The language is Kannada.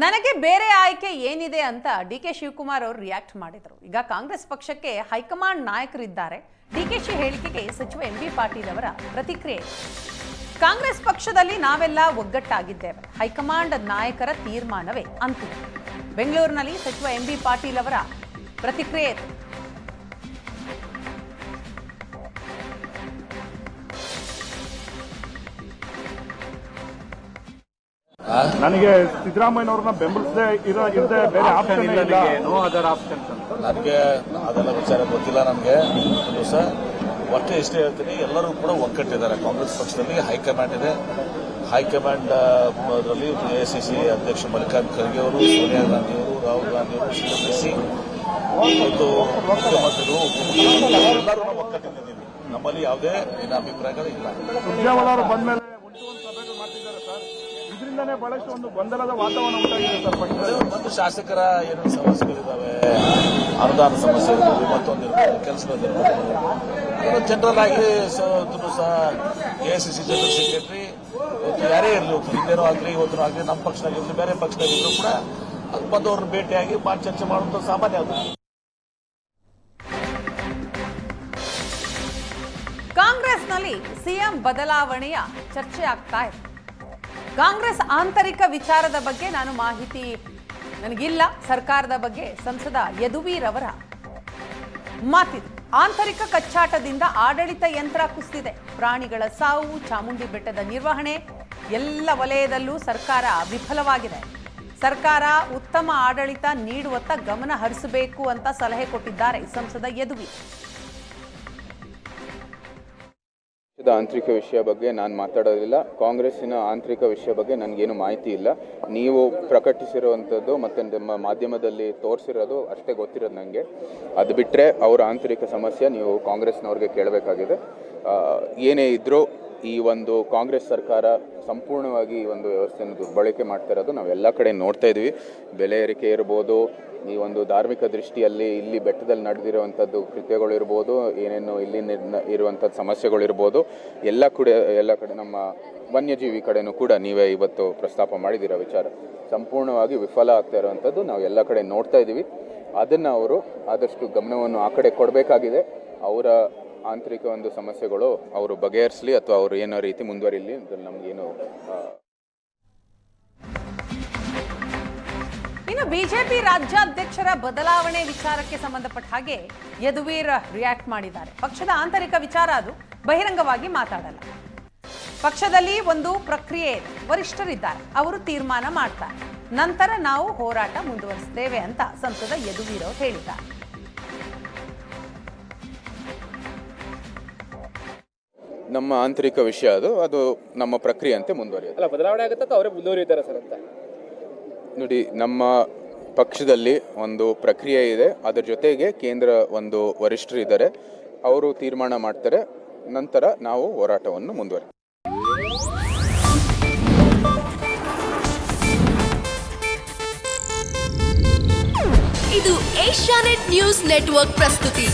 ನನಗೆ ಬೇರೆ ಆಯ್ಕೆ ಏನಿದೆ ಅಂತ ಡಿ ಕೆ ಶಿವಕುಮಾರ್ ಅವರು ರಿಯಾಕ್ಟ್ ಮಾಡಿದರು. ಈಗ ಕಾಂಗ್ರೆಸ್ ಪಕ್ಷಕ್ಕೆ ಹೈಕಮಾಂಡ್ ನಾಯಕರಿದ್ದಾರೆ. ಡಿ ಕೆ ಶಿ ಹೇಳಿಕೆಗೆ ಸಚಿವ ಎಂ ಬಿ ಪಾಟೀಲ್ ಅವರ ಪ್ರತಿಕ್ರಿಯೆ. ಕಾಂಗ್ರೆಸ್ ಪಕ್ಷದಲ್ಲಿ ನಾವೆಲ್ಲ ಒಗ್ಗಟ್ಟಾಗಿದ್ದೇವೆ. ಹೈಕಮಾಂಡ್ ನಾಯಕರ ತೀರ್ಮಾನವೇ ಅಂತಿಮ. ಬೆಂಗಳೂರಿನಲ್ಲಿ ಸಚಿವ ಎಂ ಬಿ ಪಾಟೀಲ್ ಅವರ ಪ್ರತಿಕ್ರಿಯೆ. ನನಗೆ ಸಿದ್ದರಾಮಯ್ಯನವ್ರನ್ನ ಬೆಂಬಲಿಸದೆ ಇರೋ ಇರದೆ ಬೇರೆ ಆಪ್ಷನ್ ಇಲ್ಲ. ನೋ ಅದರ್ ಆಪ್ಷನ್ಸ್ ಅಂತ. ನನಗೆ ಅದೆಲ್ಲ ವಿಚಾರ ಗೊತ್ತಿಲ್ಲ ನನಗೆ. ಒಂದು ಸರ್ ಒಟ್ಟೆ ಇಷ್ಟೇ ಹೇಳ್ತೀನಿ ಎಲ್ಲರೂ ಕೂಡ ಒಗ್ಗಟ್ಟಿದ್ದಾರೆ. ಕಾಂಗ್ರೆಸ್ ಪಕ್ಷದಲ್ಲಿ ಹೈಕಮಾಂಡ್ ಇದೆ. ಹೈಕಮಾಂಡ್ ಅದರಲ್ಲಿ ಎಐಸಿಸಿ ಅಧ್ಯಕ್ಷ ಮಲ್ಲಿಕಾರ್ಜುನ್ ಖರ್ಗೆ ಅವರು ಸೋನಿಯಾ ಗಾಂಧಿ ಅವರು ರಾಹುಲ್ ಗಾಂಧಿ ಅವರು ಸಿ. ಮತ್ತು ಮುಖ್ಯಮಂತ್ರಿಗಳು ಎಲ್ಲರೂ ನಮ್ಮಲ್ಲಿ ಯಾವುದೇ ಭಿನ್ನಾಭಿಪ್ರಾಯಗಳು ಇಲ್ಲ ಸುರ್ಜೇವಾಲ ಅವರು ಬಂದ್ಮೇಲೆ ಒಂದು ಒಂದು ಸಭೆಗಳು ಮಾಡ್ತಿದ್ದಾರೆ ಸರ್ ಇದರಿಂದನೇ ಬಹಳಷ್ಟು ಒಂದು ಗೊಂದಲದ ವಾತಾವರಣ ಉಂಟಾಗಿದೆ ಸರ್ ಪಕ್ಷದಲ್ಲಿ. ಒಂದು ಶಾಸಕರ ಏನೇನು ಸಮಸ್ಯೆಗಳಿದ್ದಾವೆ ಅನುದಾನ ಸಮಸ್ಯೆ ಇರ್ಬೋದು ಮತ್ತೊಂದು ಇರ್ಬೋದು ಕೆಲಸಗಳು ಇರ್ಬೋದು. ಅದನ್ನು ಜನರಲ್ ಆಗಿ ಸೊ ಕೆ ಸಹ ಸಿ ಜನರಲ್ ಸೆಕ್ರೆಟರಿ ಇವತ್ತು ಯಾರೇ ಇರಲಿ ಇವತ್ತು ಹಿಂದೇನೋ ಆಗಲಿ ಇವತ್ತು ಆಗಲಿ ನಮ್ಮ ಪಕ್ಷದಾಗಿರಲಿ ಬೇರೆ ಪಕ್ಷದಾಗಿದ್ರು ಕೂಡ ಅದು ಬಂದವ್ರನ್ನ ಭೇಟಿಯಾಗಿ ಮಾತು ಚರ್ಚೆ ಮಾಡುವಂಥ ಸಾಮಾನ್ಯ ಅದು. ಕಾಂಗ್ರೆಸ್ನಲ್ಲಿ ಸಿಎಂ ಬದಲಾವಣೆಯ ಚರ್ಚೆ ಆಗ್ತಾ ಇದೆ. ಕಾಂಗ್ರೆಸ್ ಆಂತರಿಕ ವಿಚಾರದ ಬಗ್ಗೆ ನಾನು ಮಾಹಿತಿ ನನಗಿಲ್ಲ. ಸರ್ಕಾರದ ಬಗ್ಗೆ ಸಂಸದ ಯದುವೀರ್ ಅವರ ಮಾತಿದೆ. ಆಂತರಿಕ ಕಚ್ಚಾಟದಿಂದ ಆಡಳಿತ ಯಂತ್ರ ಕುಸಿದಿದೆ. ಪ್ರಾಣಿಗಳ ಸಾವು, ಚಾಮುಂಡಿ ಬೆಟ್ಟದ ನಿರ್ವಹಣೆ, ಎಲ್ಲ ವಲಯದಲ್ಲೂ ಸರ್ಕಾರ ವಿಫಲವಾಗಿದೆ. ಸರ್ಕಾರ ಉತ್ತಮ ಆಡಳಿತ ನೀಡುವತ್ತ ಗಮನ ಹರಿಸಬೇಕು ಅಂತ ಸಲಹೆ ಕೊಟ್ಟಿದ್ದಾರೆ ಸಂಸದ ಯದುವೀರ್. ಆಂತರಿಕ ವಿಷಯ ಬಗ್ಗೆ ನಾನು ಮಾತಾಡೋದಿಲ್ಲ. ಕಾಂಗ್ರೆಸ್ಸಿನ ಆಂತರಿಕ ವಿಷಯ ಬಗ್ಗೆ ನನಗೇನು ಮಾಹಿತಿ ಇಲ್ಲ. ನೀವು ಪ್ರಕಟಿಸಿರುವಂಥದ್ದು ಮತ್ತು ನಿಮ್ಮ ಮಾಧ್ಯಮದಲ್ಲಿ ತೋರಿಸಿರೋದು ಅಷ್ಟೇ ಗೊತ್ತಿರೋದು ನನಗೆ ಅದು ಬಿಟ್ಟರೆ ಅವರ ಆಂತರಿಕ ಸಮಸ್ಯೆ ನೀವು ಕಾಂಗ್ರೆಸ್ನವ್ರಿಗೆ ಕೇಳಬೇಕಾಗಿದೆ. ಏನೇ ಇದ್ದರೂ ಈ ಒಂದು ಕಾಂಗ್ರೆಸ್ ಸರ್ಕಾರ ಸಂಪೂರ್ಣವಾಗಿ ಈ ಒಂದು ವ್ಯವಸ್ಥೆಯನ್ನು ದುರ್ಬಳಕೆ ಮಾಡ್ತಾ ಇರೋದು ನಾವೆಲ್ಲ ಕಡೆ ನೋಡ್ತಾ ಇದ್ವಿ. ಬೆಲೆ ಏರಿಕೆ ಇರ್ಬೋದು ಈ ಒಂದು ಧಾರ್ಮಿಕ ದೃಷ್ಟಿಯಲ್ಲಿ ಇಲ್ಲಿ ಬೆಟ್ಟದಲ್ಲಿ ನಡೆದಿರುವಂಥದ್ದು ಕೃತ್ಯಗಳಿರ್ಬೋದು ಏನೇನು ಇಲ್ಲಿ ಇರುವಂಥದ್ದು ಸಮಸ್ಯೆಗಳಿರ್ಬೋದು ಎಲ್ಲ ಕೂಡ, ಎಲ್ಲ ಕಡೆ ನಮ್ಮ ವನ್ಯಜೀವಿ ಕಡೆನೂ ಕೂಡ ನೀವೇ ಇವತ್ತು ಪ್ರಸ್ತಾಪ ಮಾಡಿದ್ದೀರ ವಿಚಾರ. ಸಂಪೂರ್ಣವಾಗಿ ವಿಫಲ ಆಗ್ತಾ ಇರುವಂಥದ್ದು ನಾವು ಎಲ್ಲ ಕಡೆ ನೋಡ್ತಾ ಇದ್ದೀವಿ. ಅದನ್ನು ಅವರು ಆದಷ್ಟು ಗಮನವನ್ನು ಆ ಕಡೆ ಕೊಡಬೇಕಾಗಿದೆ. ಅವರ ಆಂತರಿಕ ಒಂದು ಸಮಸ್ಯೆಗಳು ಅವರು ಬಗೆಹರಿಸಲಿ ಅಥವಾ ಅವರು ಏನೋ ರೀತಿ ಮುಂದುವರಿಲಿ ನಮಗೇನು ಇನ್ನು ಬಿಜೆಪಿ ರಾಜ್ಯಾಧ್ಯಕ್ಷರ ಬದಲಾವಣೆ ವಿಚಾರಕ್ಕೆ ಸಂಬಂಧಪಟ್ಟ ಹಾಗೆ ಯದುವೀರ್ ರಿಯಾಕ್ಟ್ ಮಾಡಿದ್ದಾರೆ. ಪಕ್ಷದ ಆಂತರಿಕ ವಿಚಾರ ಅದು. ಬಹಿರಂಗವಾಗಿ ಮಾತಾಡಲ್ಲ. ಪಕ್ಷದಲ್ಲಿ ಒಂದು ಪ್ರಕ್ರಿಯೆ ಇದೆ. ವರಿಷ್ಠರಿದ್ದಾರೆ. ಅವರು ತೀರ್ಮಾನ ಮಾಡ್ತಾರೆ. ನಂತರ ನಾವು ಹೋರಾಟ ಮುಂದುವರಿಸ್ತೇವೆ ಅಂತ ಸಂಸದ ಯದುವೀರ್ ಅವರು ಹೇಳಿದ್ದಾರೆ. ನಮ್ಮ ಆಂತರಿಕ ವಿಷಯ ಅದು. ಅದು ನಮ್ಮ ಪ್ರಕ್ರಿಯೆ ಅಂತ ಮುಂದುವರಿಯುತ್ತೆ. ಅಲ್ಲ ಬದಲಾವಣೆ ಆಗುತ್ತೆ ಅವರೇ ಮುಂದುವರಿಯುತ್ತಾರೆ ಸರ್ ಅಂತ. ನೋಡಿ, ನಮ್ಮ ಪಕ್ಷದಲ್ಲಿ ಒಂದು ಪ್ರಕ್ರಿಯೆ ಇದೆ. ಅದರ ಜೊತೆಗೆ ಕೇಂದ್ರ ಒಂದು ವರಿಷ್ಠರು ಇದ್ದಾರೆ. ಅವರು ತೀರ್ಮಾನ ಮಾಡ್ತಾರೆ. ನಂತರ ನಾವು ಹೋರಾಟವನ್ನು ಮುಂದುವರೆ ಇದು ಏಷ್ಯಾನೆಟ್ ನ್ಯೂಸ್ ನೆಟ್ವರ್ಕ್ ಪ್ರಸ್ತುತಿ.